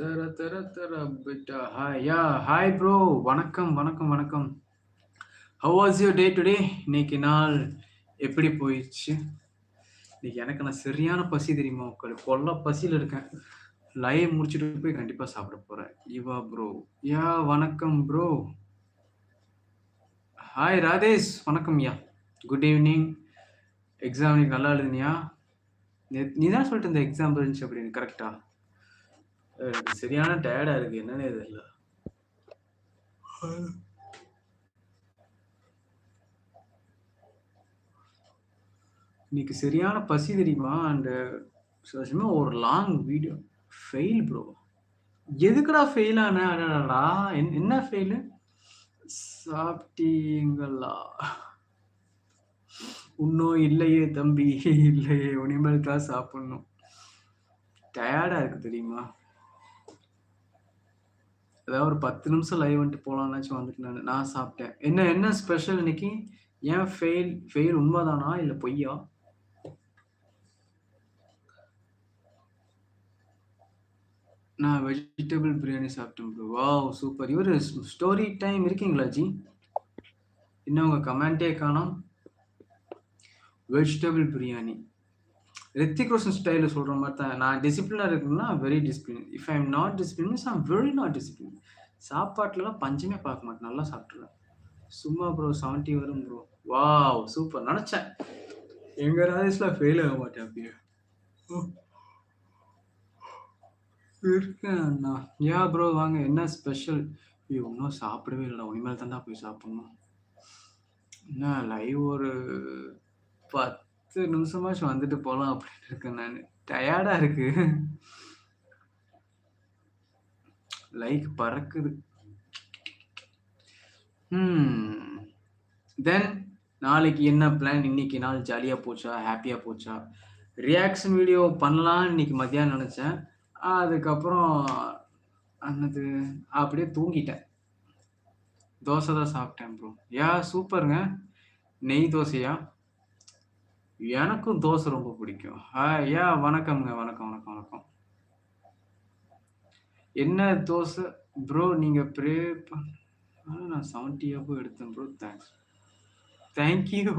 தர தர தர பிட்டா. ஹாய் யா ஹாய் ப்ரோ வணக்கம் வணக்கம் வணக்கம். How was your day today இன்னைக்கு நாள் எப்படி போயிடுச்சு? இன்னைக்கு எனக்கு நான் சரியான பசி தெரியுமா உங்களுக்கு கொல்ல பசியில் இருக்கேன். லைவ் முடிச்சுட்டு போய் கண்டிப்பாக சாப்பிட போகிறேன் இவா ப்ரோ யா வணக்கம் ப்ரோ ஹாய் ராதேஷ் வணக்கம் யா குட் ஈவினிங் எக்ஸாம் நீ நல்லா எழுதுனியா? நீ தான் சொல்லிட்டு இந்த எக்ஸாம் இருந்துச்சு அப்படின்னு கரெக்டாக சரியான டயர்டா இருக்கு. என்னன்னே தெரியல. இன்னைக்கு சரியான பசி தெரியுமா? அண்ட் சும்மா ஒரு லாங் வீடியோ ஃபெயில் ப்ரோ எதுக்குடா ஃபெயில் ஆன? என்ன ஃபெயிலு சாப்பிட்டீங்களா? இன்னும் இல்லையே தம்பி. இல்லையே. இனிமேல் தான் சாப்பிடணும். டயர்டாக இருக்கு தெரியுமா? ஏதாவது ஒரு பத்து நிமிஷம் லைவ் வந்துட்டு போகலான்னாச்சும் வந்துட்டு நான். நான் சாப்பிட்டேன். என்ன என்ன ஸ்பெஷல் இன்னைக்கு? ஏன் ஃபெயில் ஃபெயில் உண்மைதானா? இல்ல பொய்யா? நான் வெஜிடபிள் பிரியாணி சாப்பிட்டேன் ப்ரோ வா சூப்பர் இவர் ஸ்டோரி டைம் இருக்கீங்களா ஜி? இன்னும் உங்கள் கமெண்டே காணோம். வெஜிடபிள் பிரியாணி ரித்திக் ரோஷன் ஸ்டைலில் சொல்கிற மாதிரி தான். நான் டிசிப்ளினாக இருக்கணும்னா very discipline if I am not discipline means I'm very not discipline சாப்பாட்டுலலாம் பஞ்சமே பார்க்க மாட்டேன். நல்லா சாப்பிட்ருவேன் சும்மா ப்ரோ செவன்ட்டி வரும் ப்ரோ வாவ் சூப்பர் நினச்சேன். எங்கள் ராஜேஷில் ஃபெயில் ஆக மாட்டேன் அப்படியே. இருக்கேன் அண்ணா. யா ப்ரோ வாங்க. என்ன ஸ்பெஷல் ஐயோ ஒன்றும் சாப்பிடவே இல்லைடா. உனிமேல் தான் போய் சாப்பிட்ணும். என்ன லைவ் ஒரு பத்து நிமிஷமாச்சும் வந்துட்டு போகலாம் அப்படின்னு இருக்கேன் நான். டயர்டாக இருக்கு. லைக் பறக்குது. Hmm. தென் நாளைக்கு என்ன பிளான் இன்னைக்கு நாள் ஜாலியாக போச்சா? ஹாப்பியாக போச்சா? ரியாக்ஷன் வீடியோ பண்ணலாம் இன்னைக்கு மத்தியானம் நினச்சேன். அதுக்கப்புறம் அன்னது அப்படியே தூங்கிட்டேன். தோசை தான் சாப்பிட்டேன் ப்ரோ யா சூப்பருங்க நெய் தோசையா? எனக்கும் தோசை ரொம்ப பிடிக்கும். ஐயா வணக்கம்ங்க வணக்கம் வணக்கம் வணக்கம். என்ன தோசை? ப்ரோ நீங்க ப்ரே நான் செவன்ட்டியாகவும் அப்போ எடுத்தேன் bro thanks thank you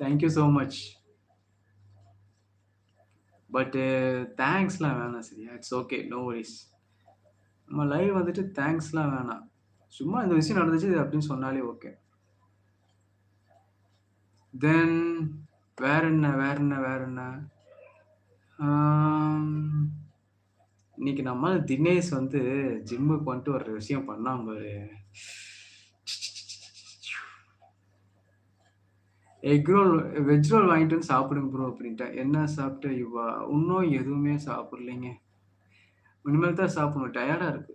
thank you so much but தேங்க்ஸ்லாம் வேணாம் சரியா? இட்ஸ் ஓகே நோ வரிஸ் நம்ம லைவ் வந்துட்டு தேங்க்ஸ்லாம் வேணாம். சும்மா இந்த விஷயம் நடந்துச்சு அப்படின்னு சொன்னாலே ஓகே தென் வேற என்ன வேற என்ன வேற என்ன? இன்னைக்கு நம்ம தினேஷ் வந்து ஜிம்முக்கு வந்துட்டு ஒரு விஷயம் பண்ணாம எக் ரோல் வெஜ் ரோல் வாங்கிட்டு வந்து சாப்பிடுங்க ப்ரோ அப்படின்ட்டேன் என்ன சாப்பிட்ட இவா? இன்னும் எதுவுமே சாப்பிடலைங்க. இனிமேல் தான் சாப்பிடணும். டயர்டாக இருக்கு.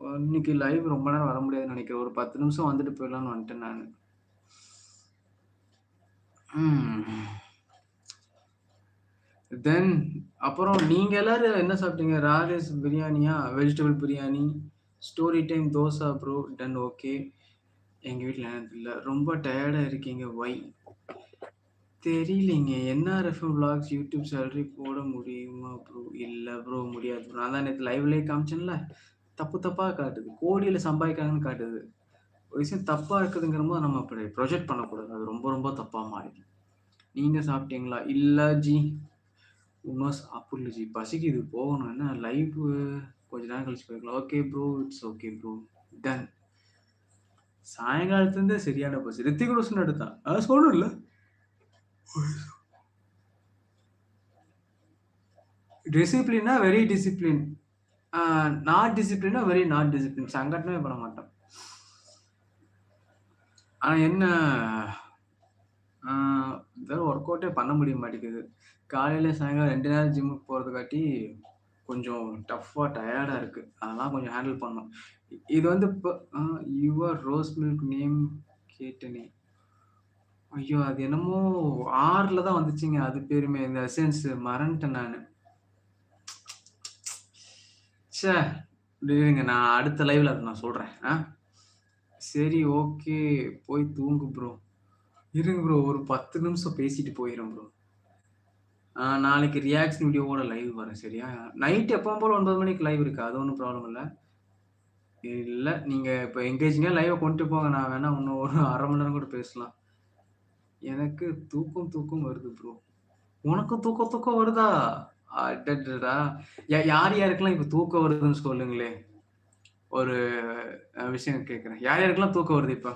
இன்னைக்கு லைவ் ரொம்ப நேரம் வர முடியாதுன்னு நினைக்கிறேன். ஒரு பத்து நிமிஷம் வந்துட்டு போயிடலான்னு வந்துட்டேன் நான். Hmm. தென் அப்புறம் நீங்க எல்லாரும் என்ன சாப்பிட்டீங்க? ராஜேஷ் பிரியாணியா? Vegetable biryani? Story time dosa bro done okay எங்க வீட்டில் எனக்கு இல்லை. ரொம்ப டயர்டா இருக்கீங்க. வை தெரியலைங்க. என்ஆர்எஃப்எம் பிளாக்ஸ் யூடியூப் சேலரி போட முடியுமா ப்ரோ இல்லை ப்ரோ முடியாது ப்ரோ நான் தான் நேற்று லைவ்லேயே காமிச்சேன்ல. தப்பு தப்பாக காட்டுது. கோடியில் சம்பாதிக்காங்கன்னு காட்டுது. ஒரு விஷயம் தப்பா இருக்குதுங்கிற போது நம்ம அப்படி ப்ரொஜெக்ட் பண்ணக்கூடாது. அது ரொம்ப ரொம்ப தப்பா மாறிடும். நீங்க சாப்பிட்டீங்களா? இல்ல ஜி. இன்னும் சாப்பிடல ஜி. பசிக்குது. போகணும். என்ன? லைவ் கொஞ்ச நேரம் கழிச்சு போய்க்கலாம். Okay bro it's okay bro done சாயங்காலத்துலேருந்தே சரியான பஸ் ரித்திக் ரோஷன் எடுத்தான் அது சொல்லணும்ல டிசிப்ளினா வெரி டிசிப்ளின் நாட் டிசிப்ளினா வெரி நாட் டிசிப்ளின் சங்கடமே பண்ண மாட்டோம். ஆனா என்ன? இதெல்லாம் ஒர்க் அவுட்டே பண்ண முடிய மாட்டேங்குது. காலையில சாயங்காலம் ரெண்டு நேரம் ஜிம்முக்கு போறது காட்டி கொஞ்சம் டஃப்பாக டயர்டாக இருக்குது அதெல்லாம் கொஞ்சம் ஹேண்டில் பண்ணணும். இது வந்து இப்போ யுவர் ரோஸ் மில்க் நேம் கேட்டனே. ஐயோ அது என்னமோ ஆறில் தான் வந்துச்சுங்க. அது பேருமே இந்த எசன்ஸ் மறந்துட்டேன் நான். ச்சே இருங்க நான் அடுத்த லைவ்ல அதை நான் சொல்கிறேன் ஆ? சரி ஓகே போய் தூங்கு ப்ரோ இருங்க ப்ரோ ஒரு பத்து நிமிஷம் பேசிட்டு போயிடும் ப்ரோ நாளைக்கு ரியாக்ஷன் வீடியோவோட லைவ் வரேன் சரியா? நைட் எப்போ போல் ஒன்பது மணிக்கு லைவ் இருக்கு. அது ஒன்றும் ப்ராப்ளம் இல்லை இல்லை நீங்கள் இப்போ எங்கேஜிங்கா லைவை கொண்டு போங்க. நான் வேணா இன்னும் ஒரு அரை மணி நேரம் கூட பேசலாம். எனக்கு தூக்கம் தூக்கம் வருது ப்ரோ. உனக்கும் தூக்கம் தூக்கம் வருதா? யா யார் யாருக்கெல்லாம் இப்போ தூக்கம் வருதுன்னு சொல்லுங்களேன். ஒரு விஷயம் கேட்குறேன் யார் யாருக்கெல்லாம் தூக்கம் வருது இப்போ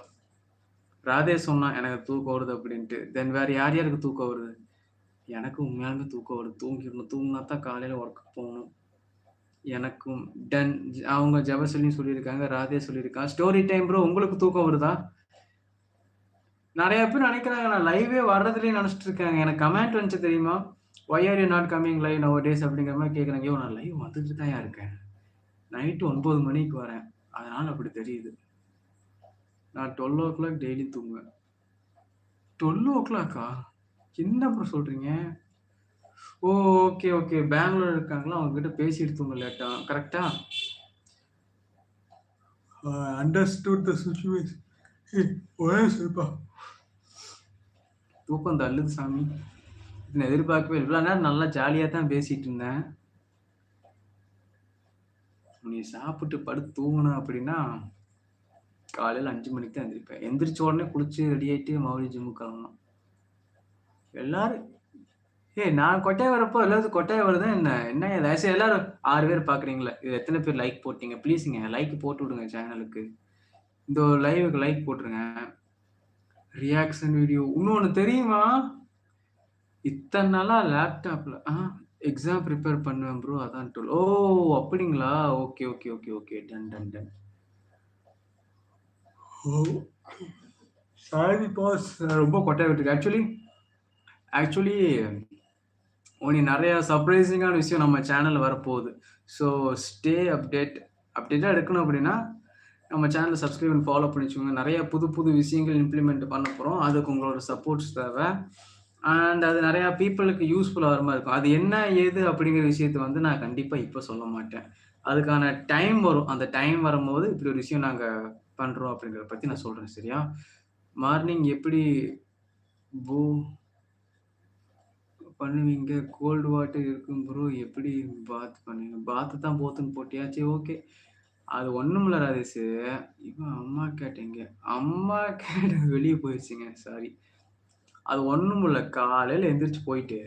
ராதே சொன்னா எனக்கு தூக்கம் வருது அப்படின்ட்டு தென் வேற யார் யாருக்கு தூக்கம் வருது? எனக்கு உண்மையாலுமே தூக்கம் வருது. தூங்கிடணும் தூங்கினா தான் காலையில் ஒர்க்குக்கு போகணும் எனக்கும் டன் அவங்க ஜெபசலின்னு சொல்லியிருக்காங்க. ராதே சொல்லியிருக்காங்க ஸ்டோரி டைம் ப்ரோ உங்களுக்கு தூக்கம் வருதா? நிறைய பேர் நினைக்கிறாங்க நான் லைவே வர்றதுலேயே நினச்சிட்டு இருக்காங்க. எனக்கு கமெண்ட் வந்துச்சு தெரியுமா? Why are you not coming live nowadays அப்படிங்கிற மாதிரி கேட்குறாங்க. ஐயோ நான் லைவ் வந்துட்டு தான் இருக்கேன். நைட் 9 மணிக்கு வரேன். அதனால அப்படி தெரியுது. நான் 12:00 டெய்லி தூங்குவேன். 12:00 என்ன ப்ரோ சொல்றீங்க? ஓ! Okay, okay. பெங்களூர்ல இருக்காங்களா? அவங்க கிட்ட பேசிட்டு தூங்க லேட்டா. கரெக்ட்டா? I understood the situation. ஒரே நிமிஷம்ப்பா. தூக்கம் தள்ளுது சாமி. எதிர்பார்க்கவே இவ்ளோ நேரம் நல்லா ஜாலியா தான் பேசிட்டு இருந்தேன். நீ சாப்பிட்டு படுத்து தூங்கின அப்படின்னா, காலையில் அஞ்சு மணிக்கு தான் எந்திரிப்பேன். எந்திரிச்ச உடனே குளிச்சு ரெடி ஆகிட்டு மறுபடியும் ஜிம்முக்கு கிளம்பணும். எல்லாரும் ஏய் நான் கொட்டாய் வரப்போ எல்லாத்துக்கும் கொட்டாய் வரதான் என்ன? என்ன ஏதாச்சும் எல்லாரும் ஆறு பேர் பார்க்குறீங்களா இது எத்தனை பேர் லைக் போட்டீங்க? ப்ளீஸுங்க லைக் போட்டு விடுங்க சேனலுக்கு. இந்த ஒரு லைவுக்கு லைக் போட்டுருங்க. ரியாக்ஷன் வீடியோ இன்னொன்று தெரியுமா? இத்தனை நாளாக லேப்டாப்பில் ஆ எக்ஸாம் ப்ரிப்பேர் பண்ணுவேன் ப்ரோ. அதான் டூல். ஓ! அப்படிங்களா? Okay, okay, okay, okay. Done, done, done. Sorry boss. ரொம்ப கொட்டை விட்டுருக்கு. ஆக்சுவலி ஆக்சுவலி உனி நிறைய சர்ப்ரைசிங்கான விஷயம் நம்ம சேனல் வரப்போகுது. So stay updated. அப்டேட்டாக எடுக்கணும் அப்படின்னா, நம்ம சேனலை சப்ஸ்கிரைப் ஃபாலோ பண்ணி வச்சுக்கோங்க. நிறைய புது புது விஷயங்கள் இம்ப்ளிமெண்ட் பண்ண போகிறோம் அதுக்கு உங்களோட சப்போர்ட்ஸ் தேவை அண்ட் அது நிறையா பீப்புளுக்கு யூஸ்ஃபுல்லாக வர மாதிரி இருக்கும். அது என்ன ஏது அப்படிங்கிற விஷயத்த வந்து நான் கண்டிப்பாக இப்போ சொல்ல மாட்டேன். அதுக்கான டைம் வரும். அந்த டைம் வரும்போது இப்படி ஒரு விஷயம் நாங்கள் பண்ணுறோம் அப்படிங்கிறத பற்றி நான் சொல்கிறேன் சரியா? மார்னிங் எப்படி பூ பண்ணுவீங்க? கோல்டு வாட்டர் இருக்கும் ப்ரோ. எப்படி பாத் பண்ணுவீங்க? பாத்து தான் போத்துன்னு போட்டியா? சரி ஓகே. அது ஒன்றும் இல்லை ராதேஷு இவன் அம்மா கேட்டீங்க அம்மா கேட்டது வெளியே போயிடுச்சுங்க சாரி. அது ஒன்றும் இல்லை காலையில் எந்திரிச்சு போயிட்டு,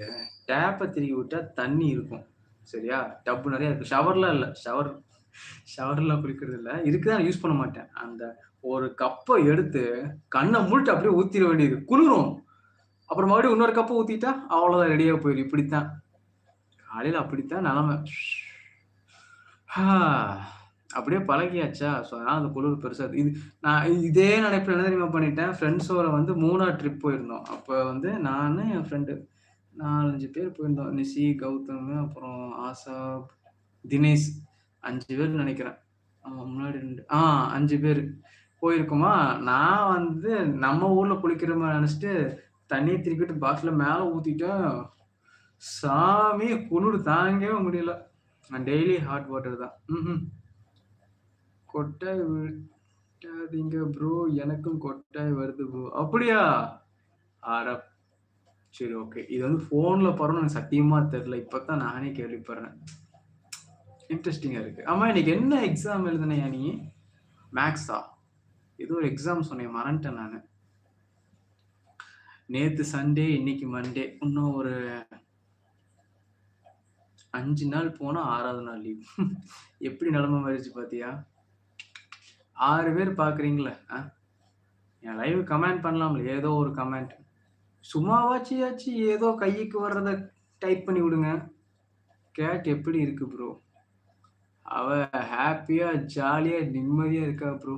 டேப்பை திருக்கி விட்டால் தண்ணி இருக்கும். சரியா? டப்பு நிறையா இருக்கு. ஷவர்லாம் இல்லை ஷவர் ஷவர்லாம் குளிக்கிறது இல்லை இருக்கு ஆனா யூஸ் பண்ண மாட்டேன். அந்த ஒரு கப்பை எடுத்து கண்ணை மூடிட்டு அப்படியே ஊற்றிட வேண்டியது. குளிரும். அப்புறம் மறுபடியும் இன்னொரு கப்பை ஊற்றிட்டா அவ்வளோதான் ரெடியாக போயிடும் இப்படித்தான். காலையில் அப்படித்தான் நெலம. அப்படியே பழகியாச்சா, ஸோ அதனால் அந்த குளிர் பெருசாக இது நான் இதே நினைப்பில் என்ன தெரியுமா பண்ணிட்டேன், ஃப்ரெண்ட்ஸோட வந்து மூணா ட்ரிப் போயிருந்தோம். அப்போ வந்து நான் என் ஃப்ரெண்டு 4, 5 பேர் போயிருந்தோம். நிஷி, கௌதம் அப்புறம் ஆசா தினேஷ் அஞ்சு பேர் நினைக்கிறேன் முன்னாடி ரெண்டு ஆ அஞ்சு பேர் போயிருக்கோமா, நான் வந்து நம்ம ஊரில் குளிக்கிற மாதிரி நினச்சிட்டு தண்ணியை திருப்பிட்டு பாட்டில் மேலே ஊற்றிட்டேன் சாமி குளிர் தாங்கவே முடியல. நான் டெய்லி ஹாட் வாட்டர் தான். ம் ம் கொட்டாய் விட்டாதீங்க ப்ரோ. எனக்கும் கொட்டாய் வருது ப்ரோ. அப்படியா? அட சரி ஓகே. இது வந்து ஃபோனில் பரவும் எனக்கு சத்தியமாக தெரில இப்போ தான் நானே கேள்விப்படுறேன். இன்ட்ரெஸ்டிங்காக இருக்குது ஆமாம் இன்னைக்கு என்ன எக்ஸாம் எழுதுனையா நீ? மேக்ஸா ஏதோ ஒரு எக்ஸாம் சொன்னேன் மறந்துட்டேன் நான் நேற்று சண்டே, இன்னைக்கு மண்டே. இன்னும் ஒரு அஞ்சு நாள் போனால் ஆறாவது நாள் லீவ். எப்படி நெலம மாறிருச்சு பார்த்தியா ஆறு பேர் பார்க்குறீங்களே ஆ என் லைவ் கமெண்ட் பண்ணலாம்ல. ஏதோ ஒரு கமெண்ட். சும்மாவாச்சியாச்சு ஏதோ கைக்கு வர்றத டைப் பண்ணி விடுங்க. கேட் எப்படி இருக்கு ப்ரோ? அவ ஹாப்பியாக ஜாலியா, நிம்மதியா இருக்கா bro.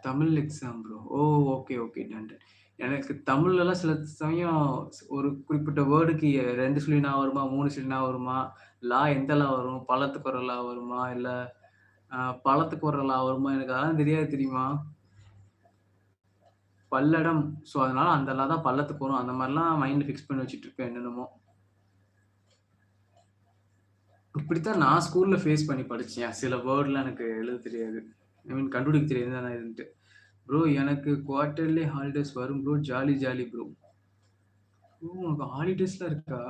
Tamil exam bro. Oh! Okay, okay. நன்றி எனக்கு தமிழ்லலாம் சில சமயம் ஒரு குறிப்பிட்ட வேர்டுக்கு ரெண்டு சொல்லி வருமா? மூணு சொல்லி வருமா? லா எந்த லா வரும்? பழத்துக்கு ஒரு லா வருமா? இல்லை பழத்துக்கு ஒரு வருமா? எனக்கு அதெல்லாம் தெரியாது தெரியுமா? பல்லடம். ஸோ அதனால அந்த தான் பள்ளத்துக்கு வரும். அந்த மாதிரிலாம் மைண்ட்ல ஃபிக்ஸ் பண்ணி வச்சுட்டு இருப்பேன் என்னென்னமோ. இப்படித்தான் நான் ஸ்கூல்ல ஃபேஸ் பண்ணி படிச்சேன். சில வேர்ட்லாம் எனக்கு எழுத தெரியாது. ஐ மீன் கண்டுபிடிக்க தெரியாது தானே இருந்துட்டு ப்ரோ எனக்கு குவார்டர்லி ஹாலிடேஸ் வரும் bro. Jolly jolly bro. Bro உனக்கு ஹாலிடேஸ்லாம் இருக்கா?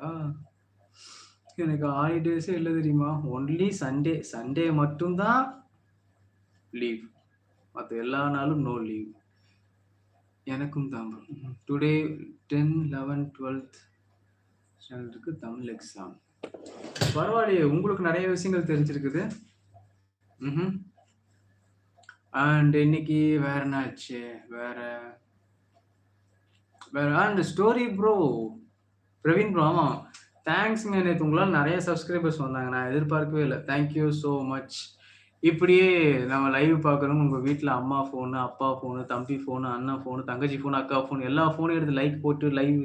எனக்கு ஹாலிடேஸே இல்ல தெரியுமா? Only Sunday. சண்டே மட்டும் தான் லீவ். மத்த எல்லா நாளும் நோ லீவ். எனக்கும் தான். டுடே 10, 11, 12த் ஸ்டாண்டர்டுக்கு தமிழ் எக்ஸாம். பரவாயில்லையே! உங்களுக்கு நெறைய விஷயங்கள் தெரிஞ்சிருக்குது. ம்ஹ்ம். அண்ட் இன்னைக்கு வேற என்ன ஆச்சு? வேற வேற and story bro. Praveen bro ஆமா. தேங்க்ஸ்ங்க. நேற்று உங்களால் நிறைய சப்ஸ்கிரைபர்ஸ் வந்தாங்க. நான் எதிர்பார்க்கவே இல்லை தேங்க் யூ மச். இப்படியே நம்ம லைவ் பார்க்குறோம் உங்கள் வீட்டில் அம்மா ஃபோனு, அப்பா ஃபோனு, தம்பி ஃபோனு, அண்ணன் ஃபோனு, தங்கச்சி ஃபோனு, அக்கா ஃபோனு எல்லா ஃபோனையும் எடுத்து லைக் போட்டு லைவ்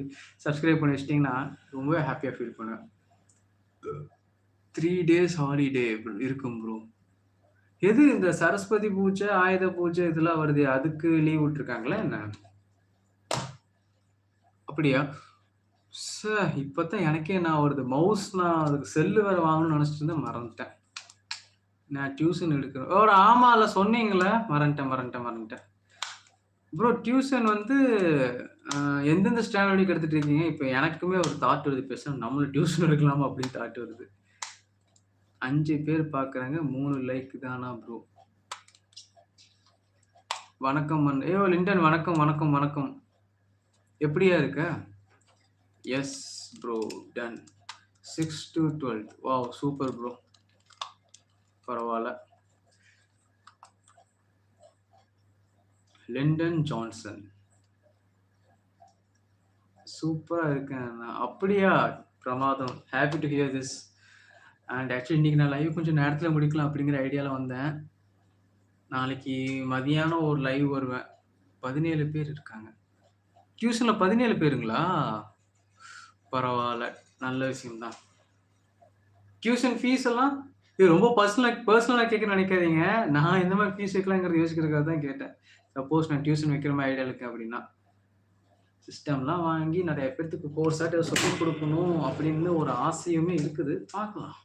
சப்ஸ்கிரைப் பண்ணி வச்சிட்டிங்கன்னா ரொம்பவே ஹாப்பியாக ஃபீல் பண்ணுவேன். த்ரீ டேஸ் ஹாலிடே இருக்கும் ப்ரோ. எது இந்த சரஸ்வதி பூஜை, ஆயுத பூஜை இதெல்லாம் வருது அதுக்கு லீவ் விட்டுருக்காங்களா என்ன? அப்படியா? சார் இப்போ தான் எனக்கே நான் வருது. மவுஸ் நான் அதுக்கு செல்லு வேற வாங்கணும்னு நினச்சிட்டு இருந்தேன் மறந்துட்டேன். நான் டியூஷன் எடுக்கிறேன். ஆமாம் இல்லை சொன்னீங்கள்ல மறந்துட்டேன், மறந்துட்டேன், மறந்துட்டேன். ப்ரோ டியூஷன் வந்து எந்தெந்த ஸ்டாண்டர்டுக்கு எடுத்துகிட்டு எடுத்துட்டு இருக்கீங்க? இப்போ எனக்குமே ஒரு தாட் வருது. பேசாம நம்மளும் டியூஷன் எடுக்கலாமா அப்படின்னு தாட் வருது. அஞ்சு பேர் பார்க்குறாங்க. மூணு லைக் தானா ப்ரோ? வணக்கம் அண்ட் லிண்டன் வணக்கம், வணக்கம், வணக்கம். எப்படியா இருக்க? Yes bro done. 6 டு 12த். வாவ்! Super bro. பரவாயில்ல லிண்டன் ஜான்சன். சூப்பராக இருக்கேன் அப்படியா? பிரமாதம். Happy to hear this. And actually இன்னைக்கு நான் லைவ் கொஞ்சம் நேரத்தில் முடிக்கலாம் அப்படிங்கிற ஐடியாவில் வந்தேன். நாளைக்கு மதியானம் ஒரு லைவ் வருவேன். 17 பேர் இருக்காங்க. டியூஷனில் பதினேழு பேருங்களா? பரவாயில்ல நல்ல விஷயம் தான். டியூஷன் ஃபீஸ் எல்லாம்? இது ரொம்ப பர்சனலாக பர்சனலாக கேட்க நினைக்காதீங்க நான் எந்த மாதிரி ஃபீஸ் வைக்கலாங்கிறத யோசிக்கிறதுக்காக தான் கேட்டேன். சப்போஸ் நான் டியூஷன் வைக்கிற மாதிரி ஐடியா இருக்கேன் அப்படின்னா. சிஸ்டம்லாம் வாங்கி நெறைய பேர்த்துக்கு கோர்ஸாட்ட சொல்லிக் கொடுக்கணும் அப்படின்னு ஒரு ஆசையுமே இருக்குது. பார்க்கலாம்.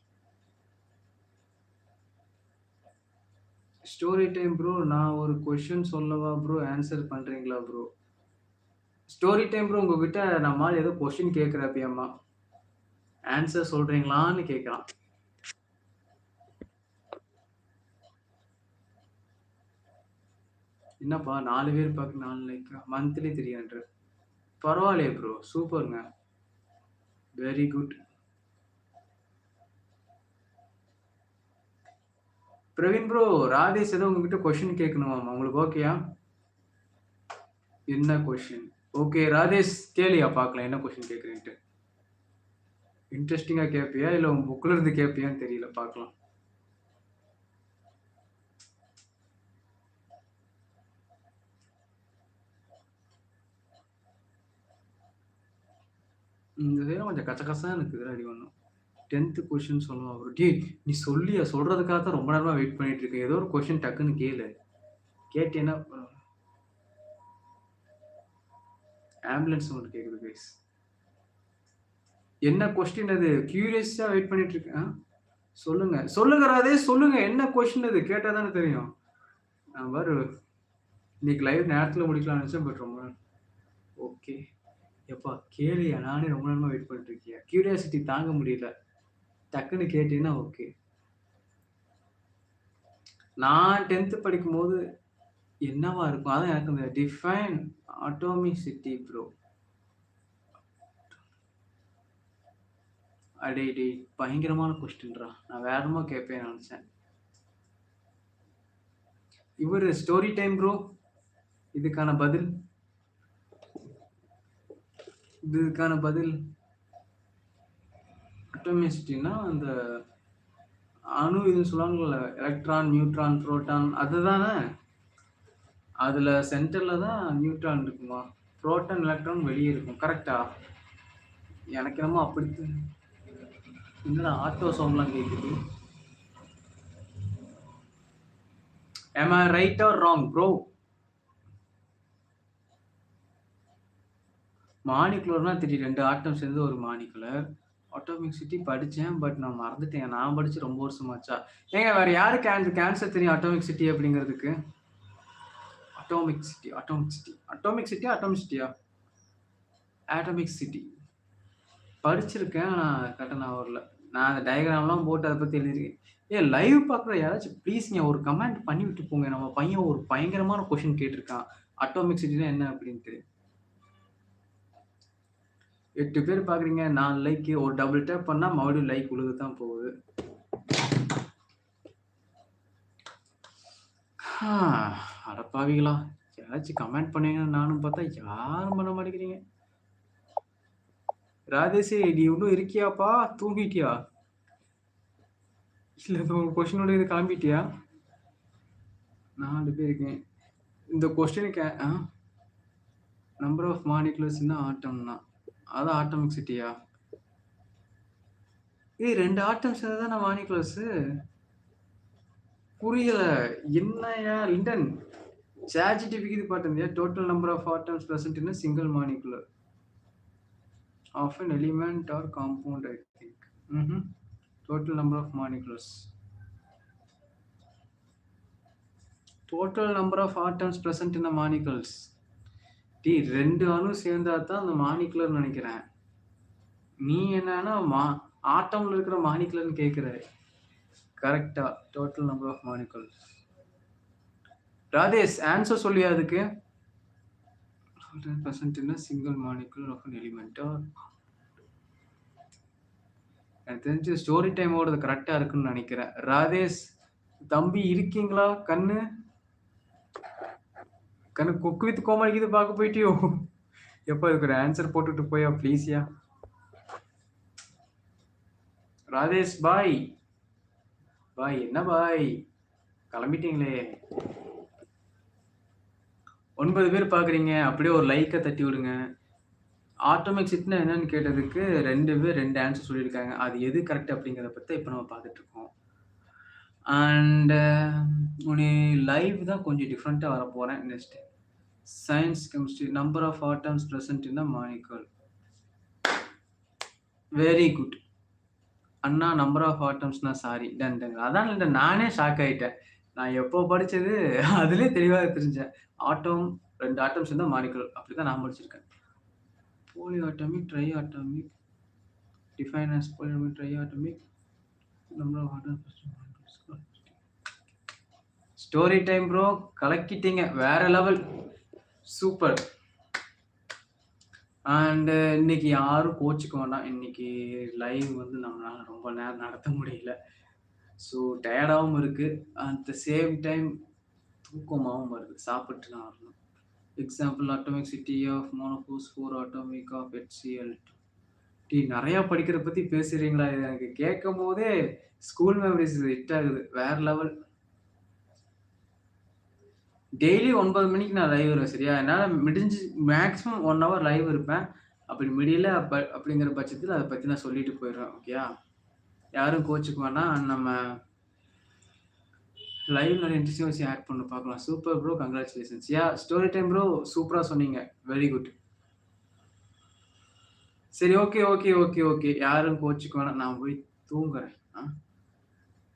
Story time bro. நான் ஒரு கொஷின் சொல்லவா ப்ரோ? ஆன்சர் பண்ணுறீங்களா ப்ரோ? ஸ்டோரி டைம் ப்ரோ உங்ககிட்ட நம்மால் ஏதோ கொஸ்டின் கேட்கிறாப்பியாம்மா. ஆன்சர் சொல்றீங்களான்னு கேட்கலாம் என்னப்பா நாலு பேர் பார்க்க நாலு லைக்கா? மந்த்லி 300. பரவாயில்லையே ப்ரோ. சூப்பருங்க very good. Praveen bro, Radhesh ஏதோ உங்ககிட்ட கொஸ்டின் கேட்கணுமாமா. உங்களுக்கு ஓகேயா? என்ன கொஸ்டின்? ஓகே ராஜேஷ் கேளியா பார்க்கலாம் என்ன கொஸ்டின் கேட்குறேன்ட்டு இன்ட்ரெஸ்டிங்காக கேட்பியா? இல்லை உன் புக்கில் இருந்து கேட்பியான்னு தெரியல. பார்க்கலாம். இந்த நேரம் கொஞ்சம் கசகசன்னு எனக்கு அடி ஒன்றும் டென்த்து கொஷின் சொல்லணும் அவர் டீ நீ சொல்லியா? சொல்கிறதுக்காக தான் ரொம்ப நேரமாக வெயிட் பண்ணிட்டு இருக்கேன். ஏதோ ஒரு கொஷின் டக்குன்னு கேளு. கேட்டேன்னா அப்புறம் ஆம்புலன்ஸ் சவுண்ட் கேட்குது கைஸ். என்ன கொஸ்டின் அது? கியூரியஸா வெயிட் பண்ணிட்டு இருக்கேன். சொல்லுங்க. சொல்லுங்க ராதேஷ் சொல்லுங்க. என்ன கொஸ்டின் அது? கேட்டா தானே தெரியும். நான் பாரு இன்னைக்கு லைவ் நேரத்தில் முடிக்கலாம்னு நினச்சேன் பட் ரொம்ப ஓகே. எப்பா கேளியா நானே ரொம்ப நேரமாக வெயிட் பண்ணிட்டு இருக்கியா கியூரியாசிட்டி தாங்க முடியல. டக்குன்னு கேட்டீங்கன்னா ஓகே. நான் 10த் படிக்கும்போது என்னவா இருக்கும்? அதான் எனக்கு இந்த டிஃபைன் ஆட்டோமிசிட்டி ப்ரோ. அடே டேய்! பயங்கரமான கொஸ்டின்ரா. நான் வேறமா கேட்பேன் நினச்சேன் இவர் ஸ்டோரி டைம் ப்ரோ. இதுக்கான பதில்? இதுக்கான பதில்? ஆட்டோமிசிட்டின்னா அந்த அணு இதுன்னு சொல்லுவாங்கல்ல. எலக்ட்ரான், நியூட்ரான், புரோட்டான் அதுதானே? அதில் சென்டரில் தான் நியூட்ரான் இருக்குமா? ப்ரோட்டன் எலக்ட்ரான் வெளியே இருக்கும். கரெக்டா எனக்கு என்னமோ அப்படி என்னடா ஆட்டோ சவுண்ட்லாம் கேட்குது? Am I right or wrong bro? மாலிகுலர்னா தெரியும். ரெண்டு ஆட்டம் சேர்ந்து ஒரு மானிகுலர் ஆட்டோமிக் சிட்டி படித்தேன் பட் நான் மறந்துட்டேன். நான் படித்து ரொம்ப வருஷமாச்சா. ஏங்க வேறு யாருக்கு கேன்சர் தெரியும் தெரியும் சிட்டி அப்படிங்கிறதுக்கு? Atomicity atomicity atomic சிட்டியா? அட்டாமிசிட்டியா? Atomicity. படிச்சிருக்கேன். நான் கரெக்டாக நான் வரல. நான் அந்த டயக்ராம்லாம் போட்டு அதை பற்றி எழுதியிருக்கேன். ஏன் லைவ் பார்க்குற யாராச்சும் ப்ளீஸ்ங்க ஒரு கமெண்ட் பண்ணி விட்டு போங்க. நம்ம பையன் ஒரு பயங்கரமான கொஷின் கேட்டிருக்கான். அட்டாமிக் சிட்டினா என்ன அப்படின்ட்டு எட்டு பேர் பார்க்குறீங்க. நான் லைக் ஒரு டபுள் டேப் பண்ணால் மறுபடியும் லைக் உழுது தான் போகுது. ஆ அடப்பாவிகளா! யாராச்சும் கமெண்ட் பண்ணீங்கன்னு நானும் பார்த்தா யாரும் பண்ண மாட்டேங்கிறீங்க. ராஜேஷே நீ இன்னும் இருக்கியாப்பா? தூங்கிட்டியா? இல்ல ஏதோ ஒரு கொஸ்டினோட இது கிளம்பிட்டியா? நாலு பேர் இருக்கேன். இந்த கொஸ்டினுக்கு ஆ நம்பர் ஆஃப் மாலிகுலர்ஸ் ஆட்டம்னா அதான் ஆட்டமிக் சிட்டியா? ஏய் ரெண்டு ஆட்டம்ஸ் சேர்ந்தா தான மாலிகுலர்ஸு. புரியல. என்னையா லிண்டன்? சார்ஜிட்டி விகிதி பார்த்தியா total number of atoms present in single molecular of an element or compound I think total number of molecules total number of atoms present in molecules D ரெண்டு அணு சேர்ந்தா தான் அந்த மானிக்குலர்னு நினைக்கிறேன். நீ என்னன்னா மா ஆட்டம்ல இருக்கிற மானிக்குலர்னு கேட்குற கரெக்டா total number of molecules. Radhesh answer சொல்லியா அதுக்கு? present in a single molecule of எனக்கு தெரிஞ்சு ஸ்டோரி டைம் ஓடுறது கரெக்ட்டா இருக்குன்னு நினைக்கிறேன் ராதேஷ் தம்பி இருக்கீங்களா? கண்ணு. கண்ணு கொக்கு வித் கோமாளிக்கு பார்க்க போயிட்டியோ? எப்போ இதுக்கு ஒரு ஆன்சர் போட்டுட்டு போயா ப்ளீஸ்யா. ராதேஷ் பாய். பாய் என்ன பாய்? கிளம்பிட்டீங்களே. ஒன்பது பேர் பார்க்குறீங்க. அப்படியே ஒரு லைக்கை தட்டி விடுங்க. ஆட்டோமிக் சிட்னா என்னன்னு கேட்டதுக்கு ரெண்டு பேர் ரெண்டு ஆன்சர் சொல்லியிருக்காங்க. அது எது கரெக்ட் அப்படிங்கிறத பற்றி இப்போ நம்ம பார்த்துட்டு இருக்கோம். Um, உனி லைவ் தான் கொஞ்சம் டிஃப்ரெண்ட்டாக வர போகிறேன் next. Science chemistry number of atoms present in the molecule. Very good. Anna number of ஆட்டம்ஸ்னா சாரி. டன் அதான் இந்த நானே ஷாக் ஆயிட்டேன். நான் எப்போ படிச்சது அதுலேயே தெளிவாக தெரிஞ்சேன். ஆட்டம் ரெண்டு ஆட்டம்ஸ் இருந்தால் இருந்தா அப்படி தான் நான் படிச்சிருக்கேன். Polyatomic, triatomic define as triatomic number of atoms story time bro. கலக்கிட்டீங்க. வேற லெவல். சூப்பர். அண்டு uh, இன்னைக்கு யாரும் கோச்சுக்க வேண்டாம். இன்னைக்கு லைவ் வந்து நம்மளால ரொம்ப நேரம் நடத்த முடியல. ஸோ டயர்டாகவும் இருக்குது அட் த சேம் டைம் தூக்கமாகவும் வருது. சாப்பிட்டு நான் வரணும். எக்ஸாம்பிள் அட்டாமிக் சிட்டி ஆஃப் மோனோபோஸ் 4 அட்டாமிக் ஆஃப் HCl2. டேய் நிறையா படிக்கிறத பற்றி பேசுகிறீங்களா இது எனக்கு கேட்கும்போதே ஸ்கூல் மெமரீஸ் ஹிட் ஆகுது. வேற லெவல். டெய்லி ஒன்பது மணிக்கு நான் லைவ் வருவேன் சரியா? என்னால் முடிஞ்சு மேக்ஸிமம் ஒன் ஹவர் லைவ் இருப்பேன். அப்படி முடியல அப்ப அப்படிங்கிற பட்சத்தில் அதை பற்றி நான் சொல்லிட்டு போயிடுறேன் ஓகேயா? யாரும் கோச்சுக்கு வேணாம் நம்ம லைவ் நிறைய இன்ட்ரஸ்டிங் விஷயம் ஆட் பண்ண பார்க்கலாம். Super bro. Congratulations yeah story time bro சூப்பராக சொன்னீங்க. Very good. சரி ஓகே, ஓகே, ஓகே, ஓகே. யாரும் கோச்சுக்கு வேணாம். நான் போய் தூங்குறேன். ஆ.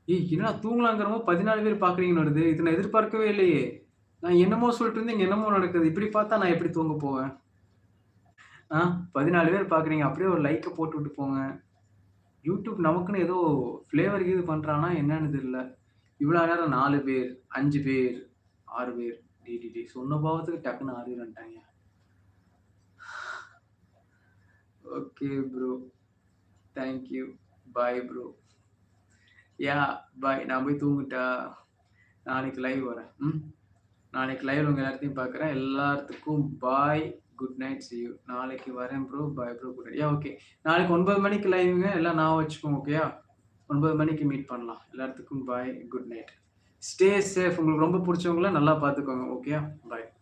ஏய் என்னடா தூங்கலாங்கிறமோ 14 பேர் பார்க்குறீங்கன்னு வருது. இதை நான் எதிர்பார்க்கவே இல்லையே. நான் என்னமோ சொல்லிட்டு இருந்து இங்க என்னமோ நடக்குது. இப்படி பார்த்தா நான் எப்படி தூங்க போவேன்? ஆ 14 பேர் பார்க்குறீங்க. அப்படியே ஒரு லைக்கை போட்டு விட்டு போங்க. யூடியூப் நமக்குன்னு ஏதோ ஃப்ளேவர் இது பண்றானா என்னன்னு தெரியல. இவ்வளோ நேரம் நாலு பேர், அஞ்சு பேர், ஆறு பேர். டிடிடி சொன்ன பாவத்துக்கு டக்குன்னு ஆறு பேர் வந்துட்டாங்க. Okay bro. Thank you. Bye bro. Yeah bye. நான் போய் தூங்கிட்டா நாளைக்கு லைவ் வரேன். ம். நாளைக்கு லைவ் உங்கள் எல்லாத்தையும் பார்க்குறேன். எல்லாத்துக்கும் bye. Good night. See you. நாளைக்கு வரேன் bro. Bye bro. Good night. Yeah okay. நாளைக்கு ஒன்பது மணிக்கு லைவுங்க எல்லாம் நான் வச்சுக்கோங்க. ஓகேயா? ஒன்பது மணிக்கு மீட் பண்ணலாம். எல்லாத்துக்கும் bye. Good night. Stay safe. உங்களுக்கு ரொம்ப பிடிச்சவங்கள நல்லா பார்த்துக்கோங்க. ஓகேயா? பாய்.